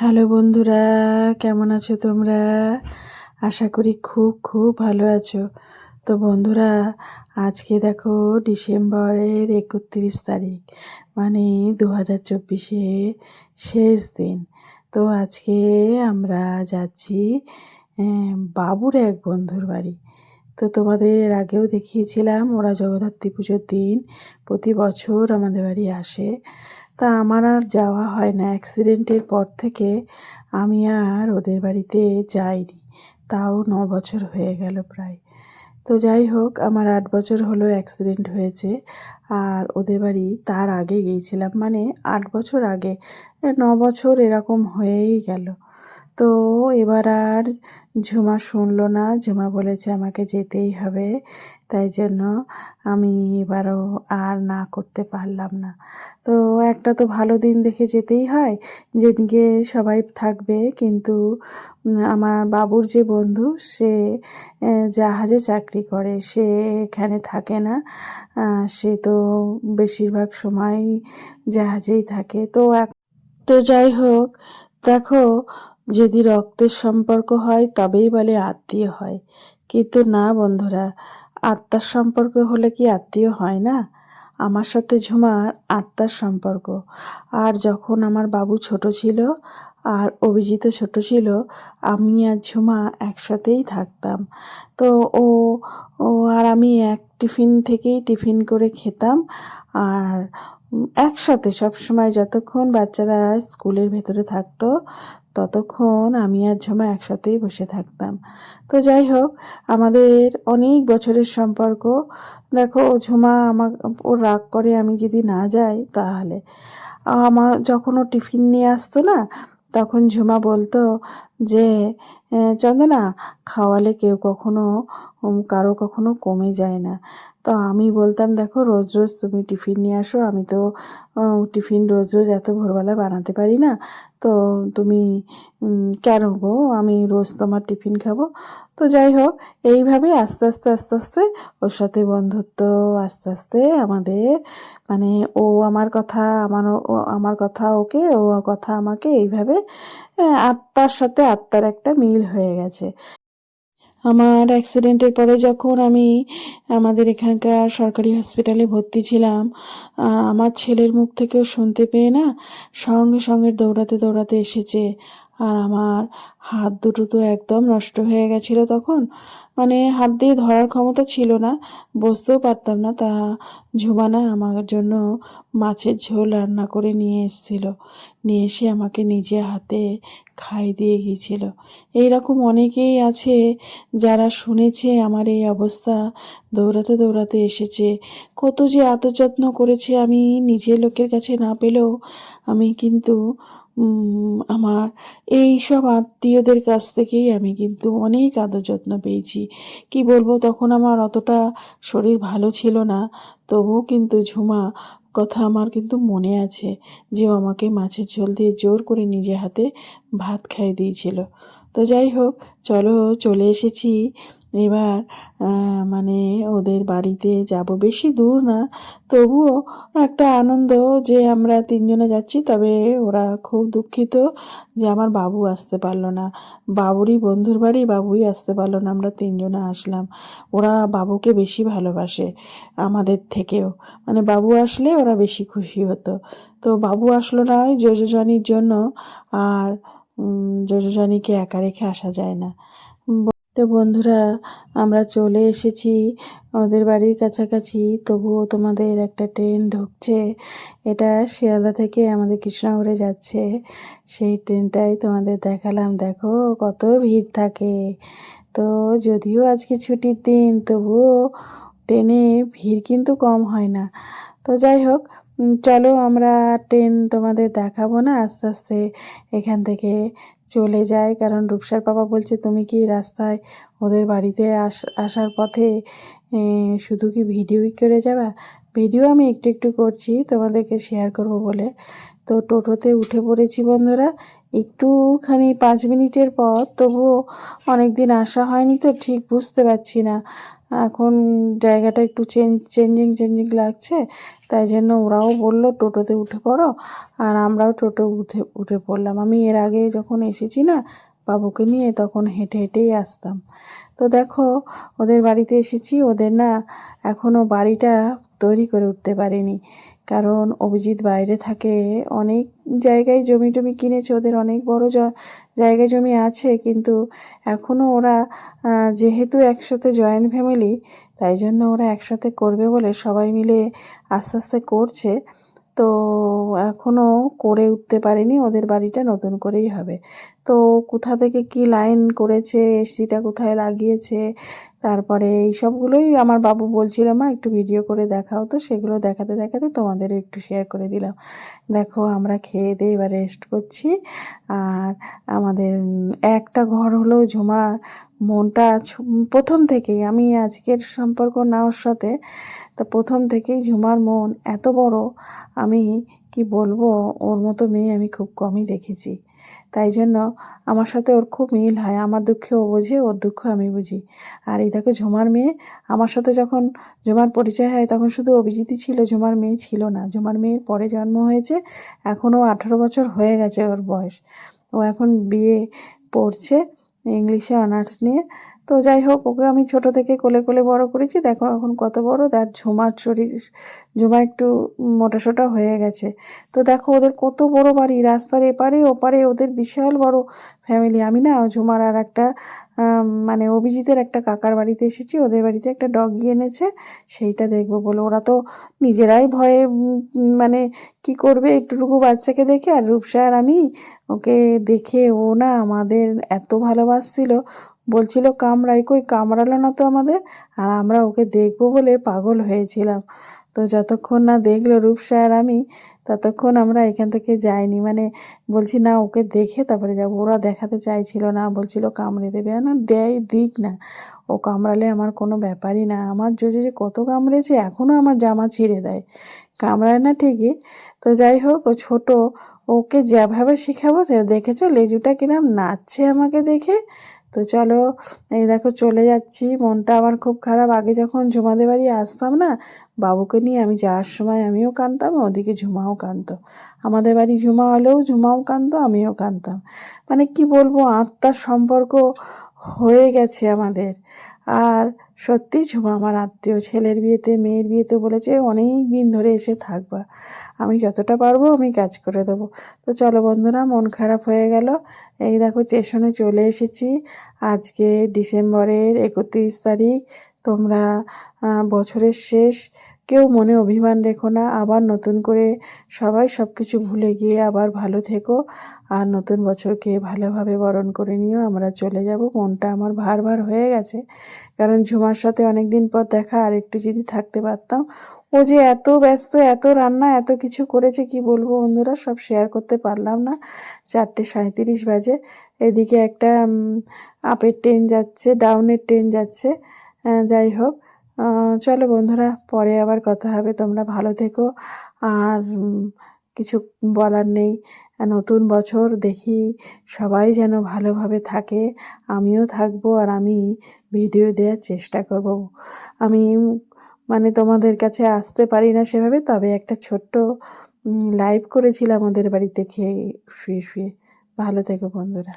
Hello বন্ধুরা, কেমন আছো তোমরা? আশা করি খুব খুব ভালো আছো। তো বন্ধুরা, আজকে দেখো ডিসেম্বরের একত্রিশ তারিখ মানে দু হাজার চব্বিশে শেষ দিন। তো আজকে আমরা যাচ্ছি বাবুর এক বন্ধুর বাড়ি। তো তোমাদের আগেও দেখিয়েছিলাম, ওরা জগদ্ধাত্রী পুজোর দিন প্রতি বছর আমাদের বাড়ি আসে। তা আমার আর যাওয়া হয় না। অ্যাক্সিডেন্টের পর থেকে আমি আর ওদের বাড়িতে যাইনি। তাও ন বছর হয়ে গেল প্রায়। তো যাই হোক, আমার আট বছর হলো অ্যাক্সিডেন্ট হয়েছে। আর ওদের বাড়ি তার আগে গিয়েছিলাম। মানে আট বছর আগে, ন বছর এরকম হয়েই গেল। তো এবার আর ঝুমা শুনলো না। ঝুমা বলেছে, আমাকে যেতেই হবে। তাই জন্য আমি এবারও আর না করতে পারলাম না। তো একটা তো ভালো দিন দেখে যেতেই হয়, যেদিনকে সবাই থাকবে। কিন্তু আমার বাবুর যে বন্ধু, সে জাহাজে চাকরি করে। সে এখানে থাকে না। সে তো বেশিরভাগ সময় জাহাজেই থাকে। তো এক- তো যাই হোক, দেখো যদি রক্তের সম্পর্ক হয়, তবেই বলে আত্মীয় হয়। কিন্তু না, বন্ধুরা, আত্মার সম্পর্ক হলে কি আত্মীয় হয় না? আমার সাথে ঝুমার আত্মার সম্পর্ক। আর যখন আমার বাবু ছোট ছিল আর অভিজিৎ ছোট ছিল, আমি আর ঝুমা একসাথেই থাকতাম। তো ও ও আর আমি এক টিফিন থেকেই টিফিন করে খেতাম। আর একসাথে সবসময় যতক্ষণ বাচ্চারা স্কুলের ভেতরে থাকতো, ততক্ষণ আমি আর ঝমা একসাথেই বসে থাকতাম। তো যাই হোক, আমাদের অনেক বছরের সম্পর্ক। দেখো, ঝুমা আমার ও রাগ করে আমি যদি না যাই তাহলে। আমার যখন ও টিফিন নিয়ে আসতো না তখন ঝুমা বলতো যে "এ, চন্দনা খাওয়ালে কেউ কখনো কারও কখনো কমে যায় না। তো আমি বলতাম দেখো রোজ রোজ তুমি টিফিন নিয়ে আসো আমি তো টিফিন রোজ রোজ এত ভোরবেলা বানাতে পারি না। তো তুমি কেন গো? আমি রোজ তোমার টিফিন খাব। তো যাই হোক, এইভাবে আস্তে আস্তে আস্তে আস্তে ওর সাথে বন্ধুত্ব আস্তে আস্তে আমাদের মানে ও আমার কথা, আমার আমার কথা ওকে, ও কথা আমাকে এইভাবে আত্মার সাথে আত্মার একটা মিল হয়ে গেছে। আমার অ্যাক্সিডেন্টের পরে যখন আমি আমাদের এখানকার সরকারি হসপিটালে ভর্তি ছিলাম, আর আমার ছেলের মুখ থেকেও শুনতে পেয়ে না সঙ্গে সঙ্গে দৌড়াতে দৌড়াতে এসেছে। আর আমার হাত দুটো তো একদম নষ্ট হয়ে গেছিল তখন। মানে হাত দিয়ে ধরার ক্ষমতা ছিল না বসতেও পারতাম না। তা ঝুমানা আমার জন্য মাছের ঝোল রান্না করে নিয়ে এসেছিল। নিয়ে এসে আমাকে নিজে হাতে খাই দিয়ে গিয়েছিল। এইরকম অনেকেই আছে যারা শুনেছে আমার এই অবস্থা। দৌড়াতে দৌড়াতে এসেছে। কত যে আদর যত্ন করেছে আমি নিজে লোকের কাছে না পেলেও আমি কিন্তু আমার এই সব আত্মীয়দের কাছ থেকেই আমি কিন্তু অনেক আদর যত্ন পেয়েছি। কি বলব, তখন আমার অতটা শরীর ভালো ছিল না, তবুও কিন্তু ঝুমা কথা আমার কিন্তু মনে আছে যে আমাকে মাছের ঝোল দিয়ে জোর করে নিজে হাতে ভাত খাইয়ে দিয়েছিল। তো যাই হোক, চলো চলে এসেছি। এবার মানে ওদের বাড়িতে যাব। বেশি দূর না, তবুও একটা আনন্দ যে আমরা তিনজনে যাচ্ছি, তবে ওরা খুব দুঃখিত যে আমার বাবু আসতে পারল না। বাবুরই বন্ধুর বাড়ি, বাবুই আসতে পারল না, আমরা তিনজনে আসলাম। ওরা বাবুকে বেশি ভালোবাসে আমাদের থেকেও। মানে বাবু আসলে ওরা বেশি খুশি হতো। তো বাবু আসলো না ওই যোজজানির জন্য, আর উম, একা রেখে আসা যায় না। তো বন্ধুরা আমরা চলে এসেছি ওদের বাড়ির কাছাকাছি। তবুও তোমাদের একটা ট্রেন ঢুকছে। এটা শিয়ালদা থেকে আমাদের কৃষ্ণনগরে যাচ্ছে। সেই ট্রেনটাই তোমাদের দেখালাম। দেখো কত ভিড় থাকে। তো যদিও আজকে ছুটির দিন তবুও ট্রেনে ভিড় কিন্তু কম হয় না। তো যাই হোক চলো আমরা ট্রেন তোমাদের দেখাবো না, আস্তে আস্তে এখান থেকে চলে যায় কারণ রূপসার বাবা বলছে, তুমি কি রাস্তায় ওদের বাড়িতে আস, আসার পথে শুধু কি ভিডিওই করে যাবা? ভিডিও আমি একটু একটু করছি, তোমাদেরকে শেয়ার করব বলে। তো টোটোতে উঠে পড়েছি বন্ধুরা, একটুখানি পাঁচ মিনিটের পর তবুও অনেক দিন আসা হয়নি তো, ঠিক বুঝতে পারছি না। এখন জায়গাটা একটু চেঞ্জ চেঞ্জিং চেঞ্জিং লাগছে, তাই জন্য ওরাও বলল, টোটোতে উঠে পড়ো। আর আমরাও টোটো উঠে উঠে পড়লাম। আমি এর আগে যখন এসেছি না বাবুকে নিয়ে, তখন হেঁটে, হেঁটেই আসতাম। তো দেখো, ওদের বাড়িতে এসেছি, ওদের না এখনও বাড়িটা তৈরি করে উঠতে পারেনি। কারণ অভিজিৎ বাইরে থাকে, অনেক জায়গায় জমি টমি কিনেছে, ওদের অনেক বড় জ- জায়গা জমি আছে, কিন্তু এখনও ওরা যেহেতু একসাথে জয়েন্ট ফ্যামিলি তাই জন্য ওরা একসাথে করবে বলে সবাই মিলে আস্তে আস্তে করছে। তো এখনও করে উঠতে পারেনি, ওদের বাড়িটা নতুন করেই হবে। তো কোথা থেকে কি লাইন করেছে এসিটা কোথায় লাগিয়েছে তারপরে এই সবগুলোই আমার বাবু বলছিল, মা, একটু ভিডিও করে দেখাও তো। সেগুলো দেখাতে দেখাতে তোমাদের একটু শেয়ার করে দিলাম। দেখো, আমরা খেয়ে দিয়ে এবার রেস্ট করছি। আর আমাদের একটা ঘর হলো ঝুমার মনটা প্রথম থেকেই, আমি আজকের সম্পর্ক না ওর সাথে, তা প্রথম থেকেই ঝুমার মন এত বড়, আমি কি বলব, ওর মতো মেয়ে আমি খুব কমই দেখেছি। তাই জন্য আমার সাথে ওর খুব মিল হয়। আমার দুঃখে ও বোঝে, ওর দুঃখ আমি বুঝি। আর এই দেখো ঝুমার মেয়ে, আমার সাথে যখন ঝুমার পরিচয় হয়, তখন শুধু অভিজিৎই ছিল ঝুমার মেয়ে ছিল না। ঝুমার মেয়ের পরে জন্ম হয়েছে, এখনও আঠারো বছর হয়ে গেছে ওর বয়স। ও এখন বিয়ে পড়ছে ইংলিশে অনার্স নিয়ে। তো যাই হোক, ওকে আমি ছোট থেকে কোলে কোলে বড় করেছি। দেখো এখন কত বড়। তার ঝুমার শরীর, ঝুমা একটু মোটাসোটা হয়ে গেছে। তো দেখো, ওদের কত বড় বাড়ি। রাস্তার এপারে ওপারে ওদের বিশাল বড় ফ্যামিলি আমি না ঝুমার আর একটা মানে অভিজিতের একটা কাকার বাড়িতে এসেছি। ওদের বাড়িতে একটা ডগি এনেছে। সেইটা দেখব বলে। ওরা তো নিজেরাই ভয়ে মানে কি করবে? একটুটুকু বাচ্চাকে দেখে আর রূপসা আর আমি ওকে দেখে ও না আমাদের এত ভালোবাসছিল। বলছিল কামড়াই কই? কামড়ালো না তো আমাদের? আর আমরা ওকে দেখব বলে পাগল হয়েছিলাম। তো যতক্ষণ না দেখল রূপসা আর আমি, ততক্ষণ আমরা এখান থেকে যাইনি। মানে বলছি, না, ওকে দেখে তারপরে যাব। ওরা দেখাতে চাইছিল না। বলছিল, কামড়ে দেবে। না, দেয়, দিক না। ও কামড়ালে আমার কোনো ব্যাপারই না। আমার জোরে যে কত কামড়েছে এখনও আমার জামা ছিঁড়ে দেয়। কামড়ায় না ঠিকই। তো যাই হোক, ও ছোটো, ওকে যেভাবে শেখাবো সে দেখেছ? লেজুটা কিরম নাচছে আমাকে দেখে। তো চলো, এই দেখো চলে যাচ্ছি। মনটা আমার খুব খারাপ। আগে যখন ঝুমাদের বাড়ি আসতাম না, বাবুকে নিয়ে আমি যাওয়ার সময় আমিও কাঁদতাম, ওদিকে ঝুমাও কাঁদত। আমাদের বাড়ি ঝুমা হলেও ঝুমাও কাঁদতো, আমিও কাঁদতাম। মানে কি বলব, আত্মার সম্পর্ক হয়ে গেছে আমাদের। আর সত্যি ঝুমা, আমার আত্মীয় ছেলের বিয়েতে, মেয়ের বিয়েতে বলেছে, অনেক দিন ধরে এসে থাকবা। আমি যতটা পারব, আমি কাজ করে দেবো। তো চলো বন্ধুরা, মন খারাপ হয়ে গেল। এই দেখো, স্টেশনে চলে এসেছি। আজকে ডিসেম্বরের একত্রিশ তারিখ। তোমরা বছরের শেষ। কেউ মনে অভিমান রেখো না, আবার নতুন করে সবাই সব কিছু ভুলে গিয়ে আবার ভালো থেকো। আর নতুন বছরকে ভালোভাবে বরণ করে নিও আমরা চলে যাব। মনটা আমার ভার ভার হয়ে গেছে। কারণ ঝুমার সাথে অনেক দিন পর দেখা আর একটু যদি থাকতে পারতাম। ও যে এত ব্যস্ত, এত রান্না, এত কিছু করেছে, কি বলব বন্ধুরা? সব শেয়ার করতে পারলাম না। চারটে সাঁত্রিশ বাজে। এদিকে একটা আপের ট্রেন যাচ্ছে ডাউনের ট্রেন যাচ্ছে। যাই হোক। চলো বন্ধুরা, পরে আবার কথা হবে। তোমরা ভালো থেকো। আর কিছু বলার নেই। নতুন বছর দেখি সবাই যেন ভালোভাবে থাকে। আমিও থাকব আর আমি ভিডিও দেওয়ার চেষ্টা করব। আমি মানে তোমাদের কাছে আসতে পারি না সেভাবে, তবে একটা ছোট্ট লাইভ করেছিলাম ওদের বাড়িতে খেয়ে, শুয়ে শুয়ে। ভালো থেকো বন্ধুরা।